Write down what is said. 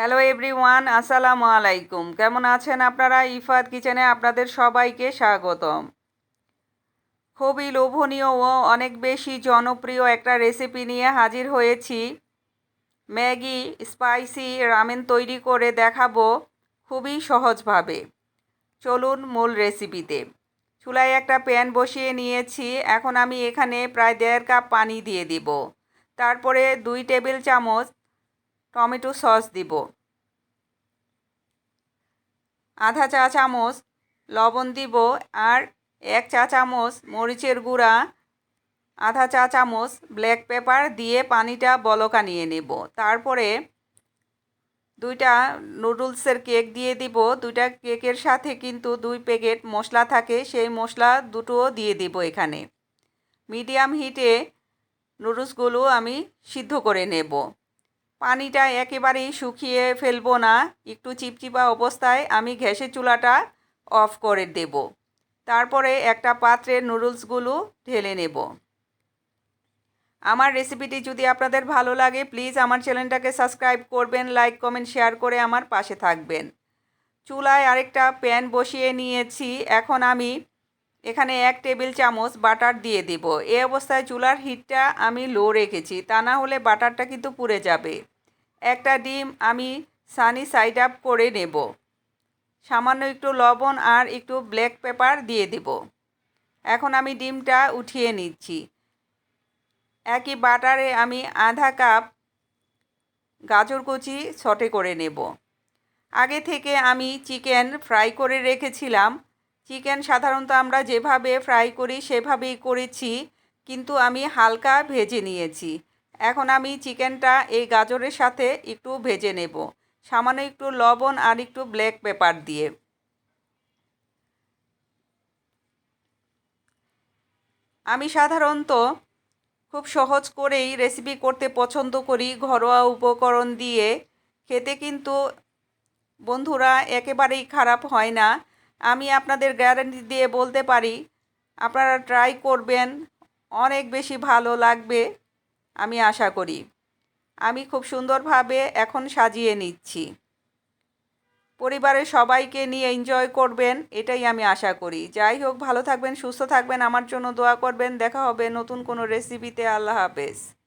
Hello everyone আসসালামু আলাইকুম কেমন আছেন আপনারা? ইফাত কিচেনে আপনাদের সবাইকে স্বাগতম। খুবই লোভনীয় ও অনেক বেশি জনপ্রিয় একটা রেসিপি নিয়ে হাজির হয়েছি। ম্যাগি, স্পাইসি, রামেন তৈরি করে দেখাবো খুবই সহজভাবে। চলুন মূল রেসিপিতে চুলায় একটা প্যান বসিয়ে নিয়েছি। এখন আমি এখানে প্রায় দেড় কাপ পানি দিয়ে দিব। তারপরে দুই টেবিল চামচ টমেটো সস দিব। আধা চা চামচ লবণ দিব আর এক চা চামচ মরিচের গুঁড়া, আধা চা চামচ ব্ল্যাক পেপার দিয়ে পানিটা বলকা নিয়ে নেব। তারপরে দুইটা নুডলসের কেক দিয়ে দিব। দুইটা কেকের সাথে কিন্তু দুই প্যাকেট মশলা থাকে, সেই মশলা দুটোও দিয়ে দিব এখানে। মিডিয়াম হিটে নুডলসগুলো আমি সিদ্ধ করে নেব। পানিটা একেবারেই শুকিয়ে ফেলব না। একটু চিপচিপা অবস্থায় আমি গ্যাসের চুলাটা অফ করে দেব। তারপরে একটা পাত্রে নুডলসগুলো ঢেলে নেব। আমার রেসিপিটি যদি আপনাদের ভালো লাগে, প্লিজ আমার চ্যানেলটাকে সাবস্ক্রাইব করবেন, লাইক, কমেন্ট, শেয়ার করে আমার পাশে থাকবেন। চুলায় আরেকটা প্যান বসিয়ে নিয়েছি। এখন আমি এখানে এক টেবিল চামচ বাটার দিয়ে দিব। এ অবস্থায় চুলার হিটটা আমি লো রেখেছি। তা না হলে বাটারটা কিন্তু পুড়ে যাবে। একটা ডিম আমি সানি সাইড আপ করে নেব। সামান্য একটু লবণ আর একটু ব্ল্যাক পেপার দিয়ে দেব। এখন আমি ডিমটা উঠিয়ে নিচ্ছি। একই বাটারে আমি আধা কাপ গাজর কুচি ছটে করে নেব। আগে থেকে আমি চিকেন ফ্রাই করে রেখেছিলাম। চিকেন সাধারণত আমরা যেভাবে ফ্রাই করি সেভাবেই করেছি, কিন্তু আমি হালকা ভেজে নিয়েছি। এখন আমি চিকেনটা এই গাজরের সাথে একটু ভেজে নেব। সামান্য একটু লবণ আর একটু ব্ল্যাক পেপার দিয়ে। আমি সাধারণত খুব সহজ করেই রেসিপি করতে পছন্দ করি, ঘরোয়া উপকরণ দিয়ে। খেতে কিন্তু বন্ধুরা একেবারেই খারাপ হয় না। আমি আপনাদের গ্যারান্টি দিয়ে বলতে পারি, আপনারা ট্রাই করবেন, অনেক বেশি ভালো লাগবে। আমি আশা করি। আমি খুব সুন্দরভাবে এখন সাজিয়ে নিচ্ছি। পরিবারের সবাইকে নিয়ে এনজয় করবেন, এটাই আমি আশা করি। যাই হোক, ভালো থাকবেন, সুস্থ থাকবেন, আমার জন্য দোয়া করবেন। দেখা হবে নতুন কোনো রেসিপিতে আল্লাহ হাফেজ।